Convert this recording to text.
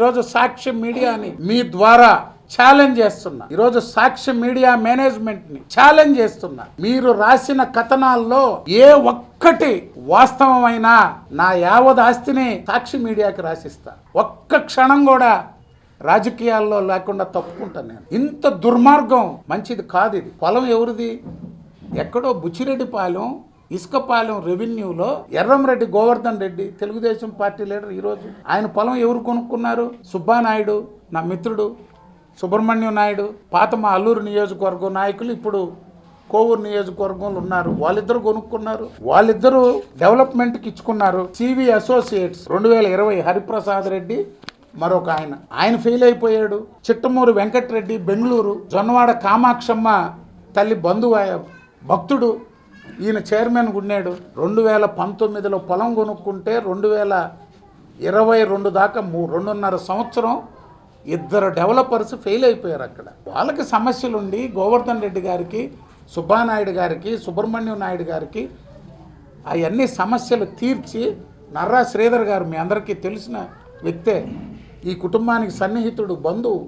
ఈరోజు సాక్షి మీడియాని మీ ద్వారా ఛాలెంజ్ చేస్తున్నా. ఈరోజు సాక్షి మీడియా మేనేజ్మెంట్ని ఛాలెంజ్ చేస్తున్నా. మీరు రాసిన కథనాల్లో ఏ ఒక్కటి వాస్తవమైన నా యావద్ ఆస్తిని సాక్షి మీడియాకి రాసిస్తా. ఒక్క క్షణం కూడా రాజకీయాల్లో లేకుండా తప్పుకుంటాను నేను. ఇంత దుర్మార్గం మంచిది కాదు ఇది. పొలం ఎవరిది? ఎక్కడో బుచ్చిరెడ్డిపాలెం ఇసుకపాలెం రెవెన్యూలో ఎర్రంరెడ్డి గోవర్ధన్ రెడ్డి తెలుగుదేశం పార్టీ లీడర్ ఈరోజు ఆయన పొలం ఎవరు కొనుక్కున్నారు? సుబ్బానాయుడు నా మిత్రుడు సుబ్రహ్మణ్యం నాయుడు పాత మా అల్లూరు నియోజకవర్గం నాయకులు ఇప్పుడు కోవూరు నియోజకవర్గంలో ఉన్నారు. వాళ్ళిద్దరు కొనుక్కున్నారు. వాళ్ళిద్దరూ డెవలప్మెంట్కి ఇచ్చుకున్నారు. సివి అసోసియేట్స్ రెండు వేల ఇరవై హరిప్రసాద్ రెడ్డి మరొక ఆయన. ఆయన ఫెయిల్ అయిపోయాడు. చిట్టమూరు వెంకటరెడ్డి బెంగళూరు జొన్నవాడ కామాక్షమ్మ తల్లి బంధువు భక్తుడు ఈయన చైర్మన్ ఉన్నాడు. రెండు వేల పంతొమ్మిదిలో పొలం కొనుక్కుంటే రెండు వేల ఇరవై రెండు దాకా మూ రెండున్నర సంవత్సరం ఇద్దరు డెవలపర్స్ ఫెయిల్ అయిపోయారు అక్కడ. వాళ్ళకి సమస్యలుండి గోవర్ధన్ రెడ్డి గారికి సుబ్బానాయుడు గారికి సుబ్రహ్మణ్యం నాయుడు గారికి అవన్నీ సమస్యలు తీర్చి నర్రా శ్రీధర్ గారు మీ అందరికీ తెలిసిన వ్యక్తే ఈ కుటుంబానికి సన్నిహితుడు బంధువు.